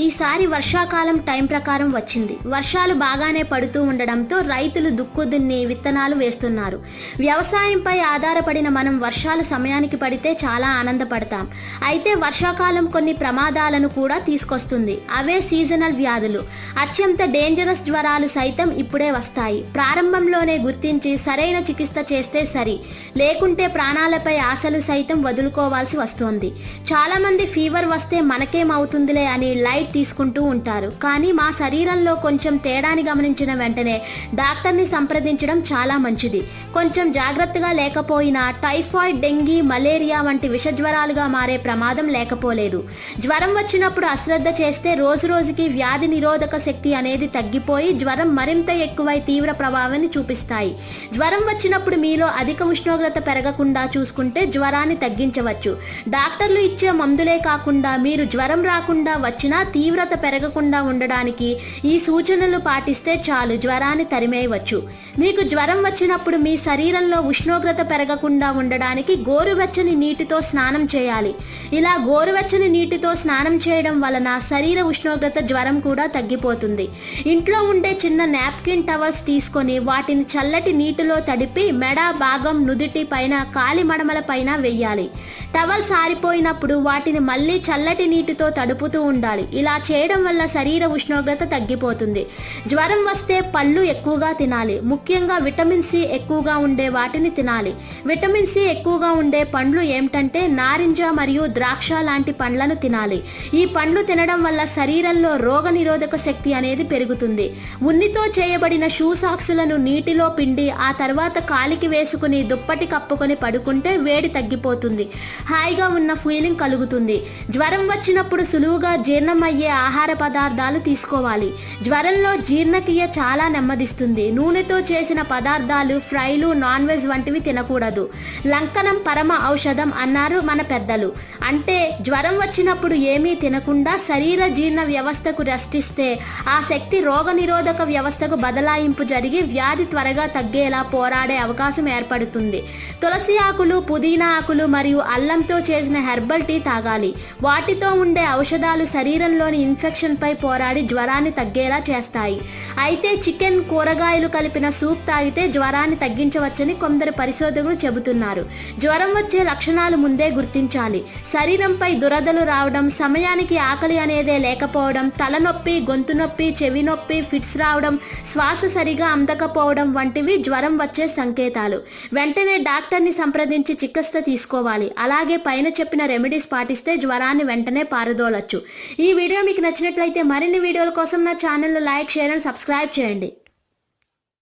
ఈసారి వర్షాకాలం టైం ప్రకారం వచ్చింది. వర్షాలు బాగానే పడుతూ ఉండడంతో రైతులు దుక్కు దున్ని విత్తనాలు వేస్తున్నారు. వ్యవసాయంపై ఆధారపడిన మనం వర్షాలు సమయానికి పడితే చాలా ఆనందపడతాం. అయితే వర్షాకాలం కొన్ని ప్రమాదాలను కూడా తీసుకొస్తుంది. అవే సీజనల్ వ్యాధులు. అత్యంత డేంజరస్ జ్వరాలు సైతం ఇప్పుడే వస్తాయి. ప్రారంభంలోనే గుర్తించి సరైన చికిత్స చేస్తే సరి. లేకుంటే ప్రాణాలపై ఆశలు సైతం వదులుకోవాల్సి వస్తోంది. చాలామంది ఫీవర్ వస్తే మనకేమవుతుందిలే అని లైట్ తీసుకుంటూ ఉంటారు. కానీ మా శరీరంలో కొంచెం తేడాని గమనించిన వెంటనే డాక్టర్ని సంప్రదించడం చాలా మంచిది. కొంచెం జాగ్రత్తగా లేకపోయినా టైఫాయిడ్ డెంగీ మలేరియా వంటి విష జ్వరాలుగా మారే ప్రమాదం లేకపోలేదు. జ్వరం వచ్చినప్పుడు అశ్రద్ధ చేస్తే రోజు రోజుకి వ్యాధి నిరోధక శక్తి అనేది తగ్గిపోయి జ్వరం మరింత ఎక్కువై తీవ్ర ప్రభావాన్ని చూపిస్తాయి. జ్వరం వచ్చినప్పుడు మీలో అధిక ఉష్ణోగ్రత పెరగకుండా చూసుకుంటే జ్వరాన్ని తగ్గించవచ్చు. డాక్టర్లు ఇచ్చే మందులే కాకుండా మీరు జ్వరం రాకుండా వచ్చినా తీవ్రత పెరగకుండా ఉండడానికి ఈ సూచనలు పాటిస్తే చాలు జ్వరాన్ని తరిమేయవచ్చు. మీకు జ్వరం వచ్చినప్పుడు మీ శరీరంలో ఉష్ణోగ్రత పెరగకుండా ఉండడానికి గోరువెచ్చని నీటితో స్నానం చేయాలి. ఇలా గోరువెచ్చని నీటితో స్నానం చేయడం వలన శరీర ఉష్ణోగ్రత జ్వరం కూడా తగ్గిపోతుంది. ఇంట్లో ఉండే చిన్న నాప్కిన్ టవల్స్ తీసుకొని వాటిని చల్లటి నీటిలో తడిపి మెడ భాగం నుదిటి పైన కాలి మడమల పైన వెయ్యాలి టవల్ సారిపోయినప్పుడు వాటిని మళ్ళీ చల్లటి నీటితో తడుపుతూ ఉండాలి. ఇలా చేయడం వల్ల శరీర ఉష్ణోగ్రత తగ్గిపోతుంది. జ్వరం వస్తే పళ్ళు ఎక్కువగా తినాలి. ముఖ్యంగా విటమిన్ సి ఎక్కువగా ఉండే వాటిని తినాలి. విటమిన్ సి ఎక్కువగా ఉండే పండ్లు ఏమిటంటే నారింజ మరియు ద్రాక్ష లాంటి పండ్లను తినాలి. ఈ పండ్లు తినడం వల్ల శరీరంలో రోగ నిరోధక శక్తి అనేది పెరుగుతుంది. ఉన్నితో చేయబడిన షూ సాక్సులను నీటిలో పిండి ఆ తర్వాత కాలికి వేసుకుని దుప్పటి కప్పుకొని పడుకుంటే వేడి తగ్గిపోతుంది. హాయిగా ఉన్న ఫీలింగ్ కలుగుతుంది. జ్వరం వచ్చినప్పుడు సులువుగా జీర్ణమయ్యే ఆహార పదార్థాలు తీసుకోవాలి. జ్వరంలో జీర్ణక్రియ చాలా నెమ్మదిస్తుంది. నూనెతో చేసిన పదార్థాలు ఫ్రైలు నాన్ వెజ్ వంటివి తినకూడదు. లంకనం పరమ ఔషధం అన్నారు మన పెద్దలు. అంటే జ్వరం వచ్చినప్పుడు ఏమీ తినకుండా శరీర జీర్ణ వ్యవస్థకు రెస్ట్ ఇస్తే ఆ శక్తి రోగనిరోధక వ్యవస్థకు బదలాయింపు జరిగి వ్యాధి త్వరగా తగ్గేలా పోరాడే అవకాశం ఏర్పడుతుంది. తులసి ఆకులు పుదీనా ఆకులు మరియు అల్లంతో చేసిన హెర్బల్ టీ తాగాలి. వాటితో ఉండే ఔషధాలు శరీరంలోని ఇన్ఫెక్షన్పై పోరాడి జ్వరాన్ని తగ్గేలా చేస్తాయి. అయితే చికెన్ కూరగాయలు కలిపిన సూప్ తాగితే జ్వరాన్ని తగ్గించవచ్చని కొందరు పరిశోధకులు చెబుతున్నారు. జ్వరం వచ్చే లక్షణాలు ముందే గుర్తించాలి. శరీరంపై దురదలు రావడం సమయానికి ఆకలి అనేదే లేకపోవడం తలనొప్పి గొంతు నొప్పి చెవి నొప్పి ఫిట్స్ రావడం శ్వాస సరిగా అందకపోవడం వంటివి జ్వరం వచ్చే సంకేతాలు. వెంటనే డాక్టర్ని సంప్రదించి చికిత్స తీసుకోవాలి. అలా అలాగే పైన చెప్పిన రెమెడీస్ పాటిస్తే జ్వరాన్ని వెంటనే పారదోలచ్చు. ఈ వీడియో మీకు నచ్చినట్లయితే మరిన్ని వీడియోల కోసం నా channel like share and subscribe చేయండి.